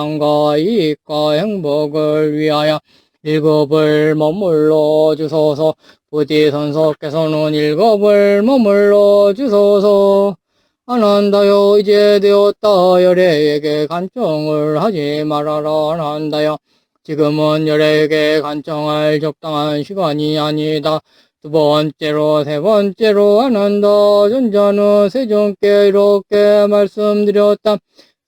상가 이익과 행복을 위하여 일곱을 머물러 주소서. 부디 선석께서는 일곱을 머물러 주소서. 안한다여 이제 되었다. 열애에게 간청을 하지 말아라. 안한다여 지금은 열애에게 간청할 적당한 시간이 아니다. 두 번째로 세 번째로 안한다. 전자는 세존께 이렇게 말씀드렸다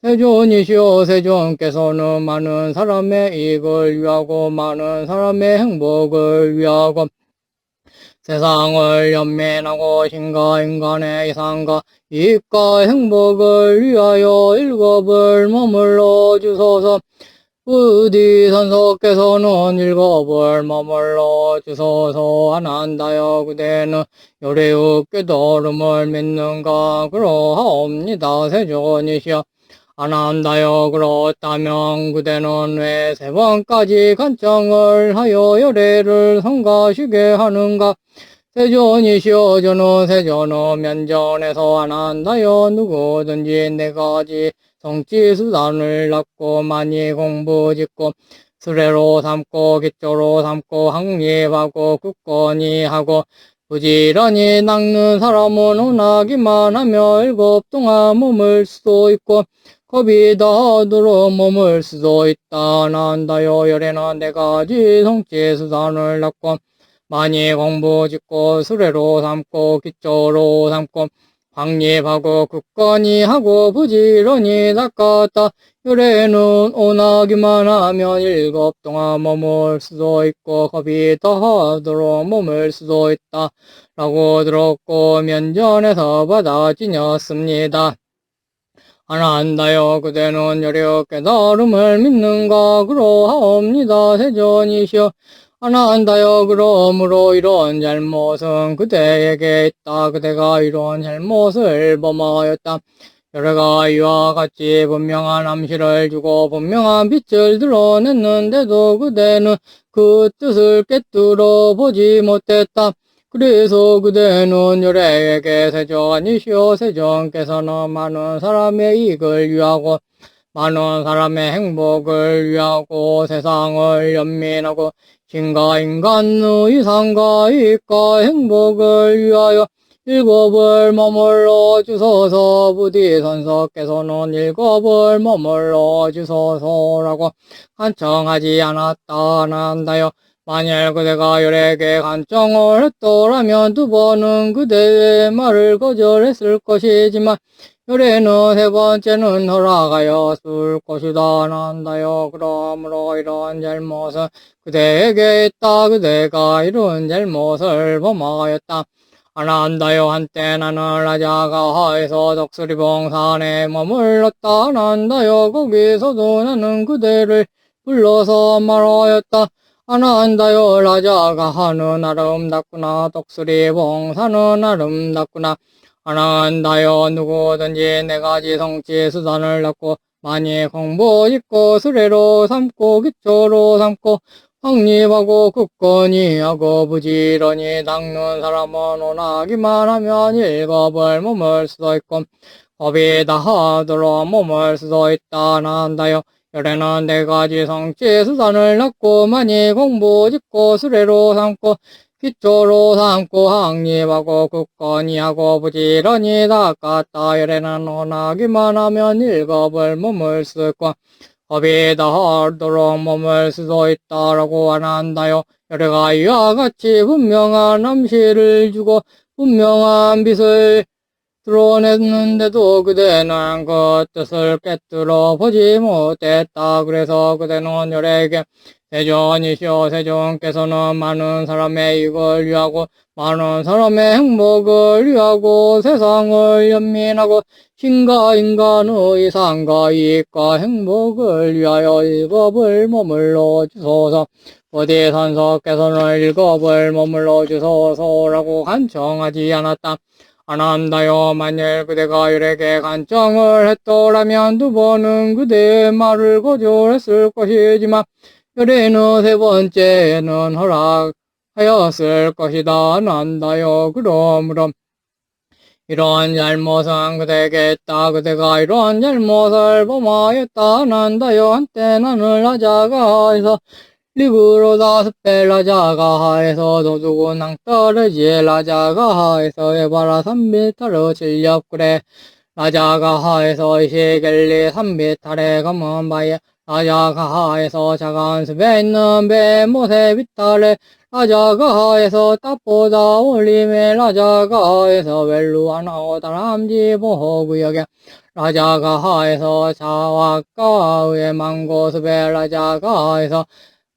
세존이시오 세존께서는 많은 사람의 이익을 위하고 많은 사람의 행복을 위하고 세상을 연민하고 신과 인간의 이상과 이익과 행복을 위하여 일곱을 머물러 주소서. 부디 선석께서는 일곱을 머물러 주소서. 안한다여 그대는 요래의 깨달음을 믿는가 그러하옵니다 세존이시여 안한다여 그렇다면 그대는 왜 세 번까지 간청을 하여 열애를 성가시게 하는가? 세존이시여 저는 세존은 면전에서 안한다여 누구든지 네 가지 성취 수단을 낳고 많이 공부 짓고 수레로 삼고 기초로 삼고 학립하고 굳건히 하고 부지런히 낚는 사람은 혼하기만 하며 일곱 동안 몸을 수도 있고 겁이 다하도록 몸을 수도 있다. 난다여 열에는 네 가지 성취 수단을 낳고 많이 공부 짓고 수레로 삼고 기초로 삼고 확립하고 굳건히 하고 부지런히 닦았다. 열에는 온하기만 하면 일곱 동안 머물 수도 있고 겁이 더하도록 머물 수도 있다. 라고 들었고 면전에서 받아 지녔습니다 안한다여 그대는 여려 깨달음을 믿는가 그러하옵니다. 세전이시여 안한다여 그러므로 이런 잘못은 그대에게 있다. 그대가 이런 잘못을 범하였다. 여러가 이와 같이 분명한 암시를 주고 분명한 빛을 드러냈는데도 그대는 그 뜻을 깨뜨려 보지 못했다. 그래서 그대는 열애에게 세존이시오. 세존께서는 많은 사람의 이익을 위하고 많은 사람의 행복을 위하고 세상을 연민하고 신과 인간의 이상과 이익과 행복을 위하여 일곱을 머물러 주소서. 부디 선석께서는 일곱을 머물러 주소서라고 간청하지 않았다. 난다여 만일 그대가 열에게 간청을 했더라면 두 번은 그대의 말을 거절했을 것이지만 열에는 세 번째는 허락하였을 것이다. 난다여 그러므로 이런 잘못은 그대에게 있다. 그대가 이런 잘못을 범하였다. 안한다여 한때 나는 라자가 하에서 덕수리 봉산에 머물렀다. 안한다여 거기서도 나는 그대를 불러서 말하였다 안한다여 라자가 하는 아름답구나 덕수리 봉산은 아름답구나. 안한다여 누구든지 네 가지 성취 수단을 낳고 많이 공부 짓고 수레로 삼고 기초로 삼고 확립하고 굳건히 하고 부지런히 닦는 사람은 원하기만 하면 일곱을 머물 수도 있고 겁이 다하도록 머물 수도 있다. 난다여 열에는 네 가지 성취 수단을 낳고 많이 공부 짓고 수레로 삼고 기초로 삼고 확립하고 굳건히 하고 부지런히 닦았다 열에는 원하기만 하면 머물 수 있고 법이 다하도록 머물 수도 있다라고 안 한다요. 여래가 이와 같이 분명한 암시를 주고 분명한 빛을 드러냈는데도 그대는 그 뜻을 깨뜨려 보지 못했다. 그래서 그대는 열에게 세존이시오 세존께서는 많은 사람의 이익을 위하고 많은 사람의 행복을 위하고 세상을 연민하고 신과 인간의 이상과 이익과 행복을 위하여 일곱을 머물러 주소서 어디 선석께서는 일곱을 머물러 주소서라고 간청하지 않았다. 안한다여 만일 그대가 일에게 간청을 했더라면 두 번은 그대의 말을 거절했을 것이지만 열에는 세 번째는 허락하였을 것이다. 난다여 그러므로 이러한 잘못은 그대에게 했다. 그대가 이러한 잘못을 범하였다. 난다여 한때 나는 라자가 하에서 리그로 다 스펠 라자가 하에서 도두고 낭떠르지 라자가 하에서 에바라 삼비타르 진렵 그래 라자가 하에서 이시겔리 삼비타레 검은 바에 라자가 하에서 자간 숲에 있는 베모세 비타레 라자가 하에서 딱보다 올림에. 라자가 하에서 웰루 하나오 다 람지 보호구역에. 라자가 하에서 자와가의 망고숲에. 라자가 하에서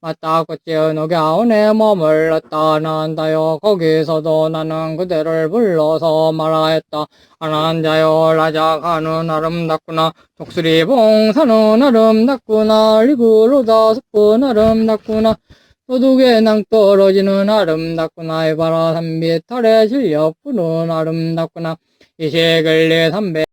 맞다 꽃지어 녹여오네 머물렀다. 난다요. 거기서도 나는 그대를 불러서 말하였다. 아난자요. 라자가는 아름답구나. 독수리 봉사는 아름답구나. 리그로다 숲은 아름답구나. 도둑의 낭떠러지는 아름답구나. 이바라 삼비탈의 실력부는 아름답구나. 이시글리 삼배